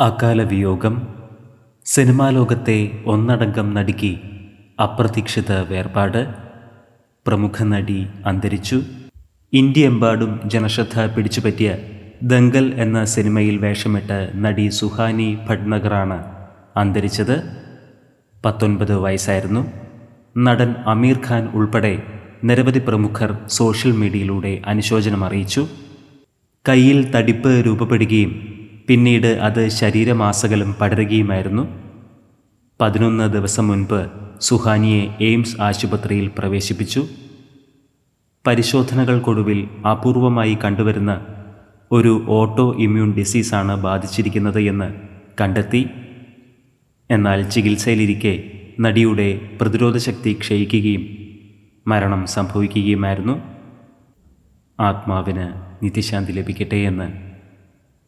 അകാല വിയോഗം സിനിമാ ലോകത്തെ ഒന്നടങ്കം നടുക്കി അപ്രതീക്ഷിത വേർപാട് പ്രമുഖ നടി അന്തരിച്ചു. ഇന്ത്യയെമ്പാടും ജനശ്രദ്ധ പിടിച്ചുപറ്റിയ ദംഗൽ എന്ന സിനിമയിൽ വേഷമിട്ട് നടി സുഹാനി ഭട്നഗറാണ് അന്തരിച്ചത്. പത്തൊൻപത് വയസ്സായിരുന്നു. നടൻ അമീർ ഖാൻ ഉൾപ്പെടെ നിരവധി പ്രമുഖർ സോഷ്യൽ മീഡിയയിലൂടെ അനുശോചനം അറിയിച്ചു. കയ്യിൽ തടിപ്പ് രൂപപ്പെടുകയും പിന്നീട് അത് ശരീരമാസകലം പടരുകയുമായിരുന്നു. പതിനൊന്ന് ദിവസം മുൻപ് സുഹാനിയെ എയിംസ് ആശുപത്രിയിൽ പ്രവേശിപ്പിച്ചു. പരിശോധനകൾക്കൊടുവിൽ അപൂർവമായി കണ്ടുവരുന്ന ഒരു ഓട്ടോ ഇമ്മ്യൂൺ ഡിസീസാണ് ബാധിച്ചിരിക്കുന്നത് എന്ന് കണ്ടെത്തി. എന്നാൽ ചികിത്സയിലിരിക്കെ നടിയുടെ പ്രതിരോധശക്തി ക്ഷയിക്കുകയും മരണം സംഭവിക്കുകയുമായിരുന്നു. ആത്മാവിന് നിത്യശാന്തി ലഭിക്കട്ടെ എന്ന്